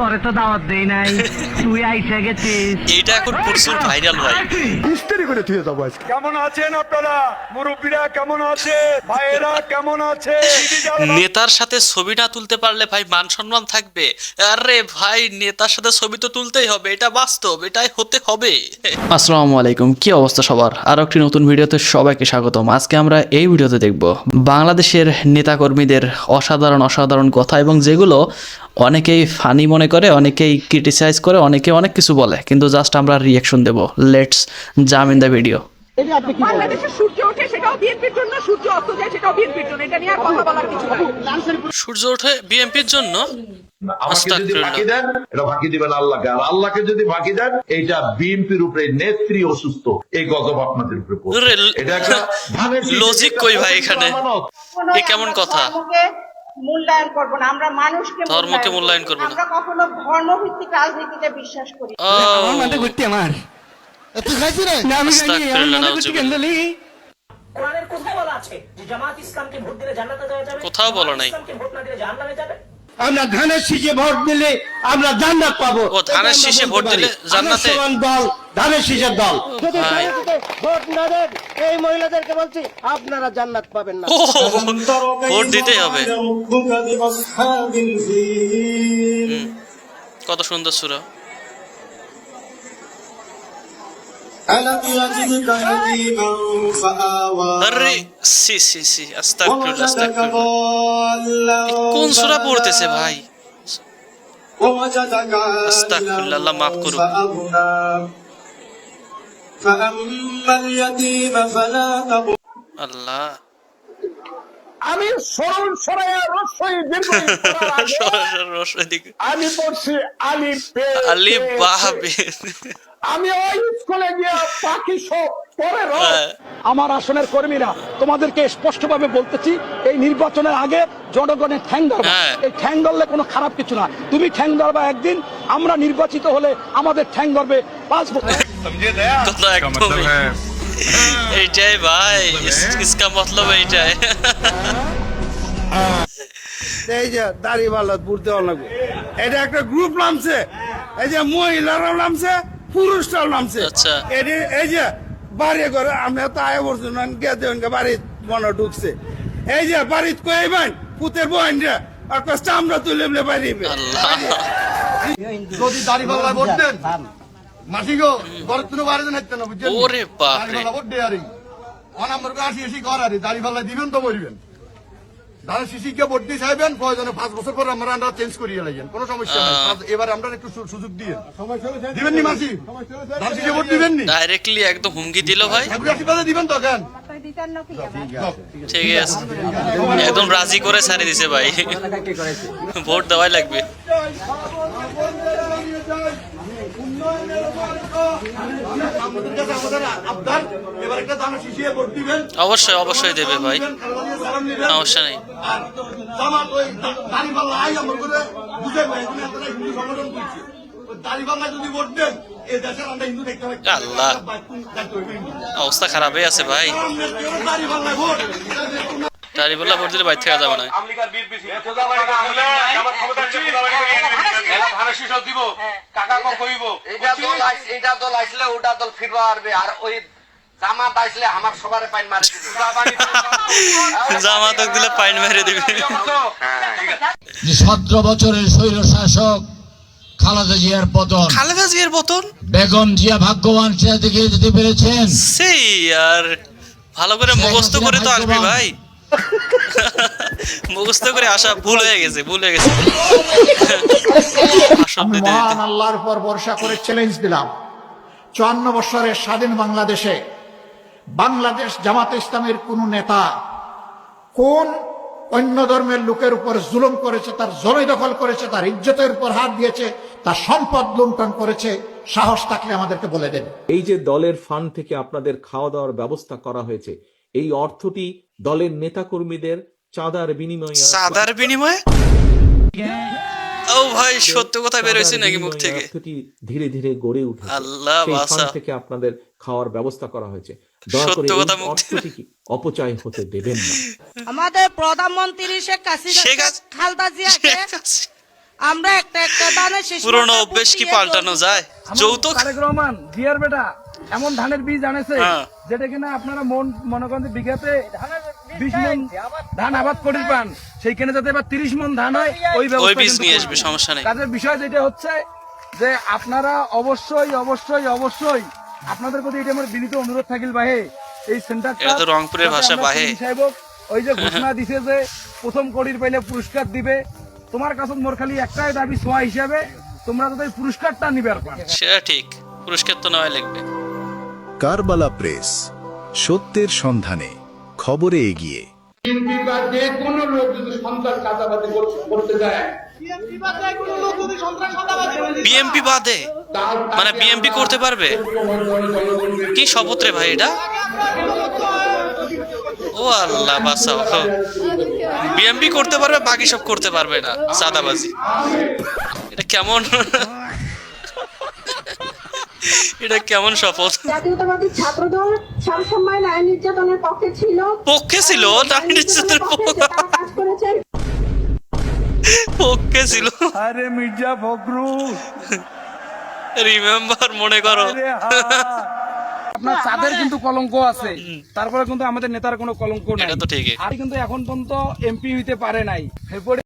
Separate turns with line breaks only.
তোরে তো দাওয়াত দেই নাই। তুই আইসা গেছিস।
এইটা এখন প্রচুর ভাইরাল ভাই।
হিস্টেরি করে থুয়ে যাব আজকে।
কেমন আছেন আপনারা? মুরব্বীরা কেমন আছে? ভাইয়েরা কেমন আছে?
নেতার সাথে ছবি না তুলতে পারলে ভাই মান সম্মান থাকবে। আরে ভাই নেতার সাথে ছবি তো তুলতেই হবে এটা বাস্তব এটাই হতে হবে। আসসালামু আলাইকুম কি অবস্থা সবার? আরও একটি নতুন ভিডিওতে সবাইকে স্বাগতম। আজকে আমরা এই ভিডিওতে দেখব বাংলাদেশের নেতাকর্মীদের অসাধারণ অসাধারণ কথা এবং যেগুলো অনেকেই ফানি মনে করে অনেকেই ক্রিটিসাইজ করে অনেকে অনেক কিছু বলে কিন্তু জাস্ট আমরা reaction Dev. Let's jump in the video
সূর্য ওঠে বিএনপির জন্য সূর্য অস্ত যায় সেটাও বিএনপির জন্য। এটা নিয়ে আর কথা বলার কিছু নাই।
সূর্য ওঠে বিএনপির জন্য?
আমাকে যদি ফাঁকি দেন এটা ফাঁকি দিবেন আল্লাহকে। আর আল্লাহকে যদি ফাঁকি দেন এইটা বিএনপির উপরে নেত্রী অসুস্থ। এই গজব আপনাদের উপরে এটা একটা
লজিক কই ভাই এখানে? এ কেমন কথা?
মূল্যায়ন করব না আমরা মানুষকে
ধর্মকে মূল্যায়ন করব না।
আমরা কখনো ধর্মভিত্তিক রাজনীতিতে বিশ্বাস করি না।
ও আস্তাগফিরুল্লাহ, নাউজুবিল্লাহ।
কোরআনের কোথায় বলা আছে যে জামাত ইসলামকে ভোট দিলে জান্নাতে যাওয়া যাবে
কোথাও বলা নাই।
ইসলামকে ভোট না দিলে জাহান্নামে যাবে
আমরা ধানের শীষে ভোট দিলে আমরা জান্নাত পাবো।
ও, ধানের শীষে ভোট দিলে জান্নাতে?
দল ধানের শীষের দল।
ভাই।
ভোট না দেন এই মহিলাদেরকে বলছি আপনারা জান্নাত পাবেন না।
ভোট দিতে হবে। কত সুন্দর সুরা। কোন সূরা পড়তেছে ভাই
আমি সরল সরাইয়া রসই দীর্ঘ আমি পড়ছি আলি পে
আলি
পে,
বাহাবে
আমি ওই স্কুলে গিয়ে পাখি সব পরে
হ্যাঁ।
আমার আসনের কর্মীরা তোমাদেরকে স্পষ্টভাবে বলতেছি এই নির্বাচনের আগে জনগণের ঠ্যাং ধরবা।
হ্যাঁ।
এই ঠ্যাং ধরলে কোনো খারাপ কিছু না। তুমি ঠ্যাং ধরবা একদিন আমরা নির্বাচিত হলে আমাদের ঠ্যাং ধরবে পাঁচ বছর।
এইটাই ভাই ইস- ইসকা মতলব এইটাই
এই যে দাড়ি বাল্লা বুড়তে লাগবে এটা একটা গ্রুপ নামছে এই যে মহিলারাও নামছে পুরুষরাও নামছে
আচ্ছা।
এই যে বাড়ি করে আমরা তো আয় বলছি না গেছে বাড়ি মনে ঢুকছে এই যে বাড়িত কইবেন পুতের বোন রে আর কষ্ট আমরা তুলে বাড়ি যদি দাড়ি পাল্লা ভোট দেন মাসি বারে বাড়ি দেন না বুঝছেন?
ওরে বাপ রে।
দে আরে অনাম্বর করে আসি এসি ঘর আরে দাড়ি ফালা দিবেন তো বলবেন দাদা কে ভোট দিয়ে চাইবেন প্রয়োজনে পাঁচ বছর পর আমরা আমরা চেঞ্জ করিয়ে লাগেন কোনো সমস্যা নেই। এবার আমরা একটু সু- সুযোগ দিয়ে দিবেন নি মাসি? দাদা শিশিকে ভোট দিবেন নি?
ডাইরেক্টলি একদম হুমকি দিল ভাই।
দিবেন তো কেন?
ঠিক আছে? একদম রাজি করে ছাড়ি দিছে ভাই। ভোট দেওয়াই লাগবে। অবশ্যই অবশ্যই দেবে ভাই। সমস্যা নেই।
দাড়িপাল্লা যদি ভোট দেন
আল্লাহ। অবস্থা খারাপ হয়ে আছে ভাই।
দাড়িপাল্লায় ভোট
দিলে বাইর থেকে যাবে না।
এটা দল আইসলে ওটা দল ফিরবা পারবে। আর ওই জামাত আইসলে আমার সবার পাইন মারে দিবে।
জামাতক দিলে পাইন মেরে দিবে।
যে সতেরো বছরের স্বৈর শাসক খালেদা জিয়ার পতন।
খালেদা জিয়ার বোতল
বেগম জিয়া ভাগ্যবান সেটা দেখিয়ে দিতে পেরেছেন।
সেই আর ভালো করে মুখস্থ করে তো আসবি ভাই। মুখস্থ করে আসা ভুল হয়ে গেছে ভুল হয়ে গেছে। দিতে দিতে।
আল্লাহর পর ভরসা করে চ্যালেঞ্জ দিলাম। চুয়ান্ন বছরের স্বাধীন বাংলাদেশে বাংলাদেশ জামাত ইসলামের কোন নেতা কোন অন্য ধর্মের লোকের উপর জুলুম করেছে তার জমি দখল করেছে তার ইজ্জতের উপর হাত দিয়েছে তার সম্পদ লুণ্ঠন করেছে সাহস থাকলে আমাদেরকে বলে দেন
এই যে দলের ফান্ড থেকে আপনাদের খাওয়া দাওয়ার ব্যবস্থা করা হয়েছে এই অর্থটি দলের নেতাকর্মীদের চাঁদার বিনিময়ে
চাঁদার বিনিময়ে? ও ভাই সত্য কথা বের হয়েছে নাকি মুখ থেকে?
ধীরে ধীরে গড়ে উঠেছে।
আল্লাহ বাসা।
থেকে আপনাদের খাওয়ার ব্যবস্থা করা হয়েছে।
সত্য কথা মুখ থেকে-
অপচয় হতে দেবেন না।
আমাদের প্রধানমন্ত্রী শেখ হাসিনা খালদা জিয়াকে
আমরা একটা একটা দানা শেষ
পুরনো অভ্যেস কি পাল্টানো যায়? যৌতুক
তারেক রহমান জিয়ার বেটা এমন ধানের বীজ আনেছে
হ্যাঁ।
যেটা কিনা আপনারা মন মনে করেন বিঘাতে বিশ মন ধান আবাদ করি পান সেইখানে যাতে এবার তিরিশ মন ধান হয় ওই
ওই
ব্যবস্থা
নিয়ে আসবে সমস্যা নেই।
কাজের বিষয় যেটা হচ্ছে যে আপনারা অবশ্যই অবশ্যই অবশ্যই আপনাদের প্রতি এটা আমার বিনীত অনুরোধ থাকিল বাহে এই সেন্টারটা
এটা রংপুরের ভাষা বাহে।
ওই যে ঘোষণা দিছে যে প্রথম কড়ির পাইলে পুরস্কার দিবে তোমার কাছে মোর খালি একটাই দাবি সোয়া হিসাবে তোমরা যদি এই পুরস্কারটা নিবার পার।
সেটা ঠিক পুরস্কার তো নেওয়া লাগবে।
কারবালা প্রেস সত্যের সন্ধানে। খবরে এগিয়ে।
যে কোনো লোক যদি সন্ত্রাস চাঁদাবাজি করতে যায়
বিএমপি বাদে মানে বিএমপি করতে পারবে? কি শপথ রে ভাই এটা? ও আল্লাহ বাঁচাও বিএমপি করতে পারবে বাকি সব করতে পারবে না সাদাবাজি এটা কেমন? এটা কেমন শপথ?
জাতীয়তাবাদী ছাত্রদল সবসময় নারী নির্যাতনের পক্ষে ছিল।
পক্ষে ছিল? নারী নির্যাতনের পক্ষে-
কাজ করেছেন
পক্ষে ছিল।
আরে মির্জা ফখরুল।
রিমেম্বার মনে করো।
আপনার চাঁদের কিন্তু কলঙ্ক আছে। তারপরে কিন্তু আমাদের নেতার কোনো কলঙ্ক নাই।
এটা তো ঠিকই।
আর কিন্তু এখন পর্যন্ত এমপি হইতে পারে নাই। ফেব্রুয়ারি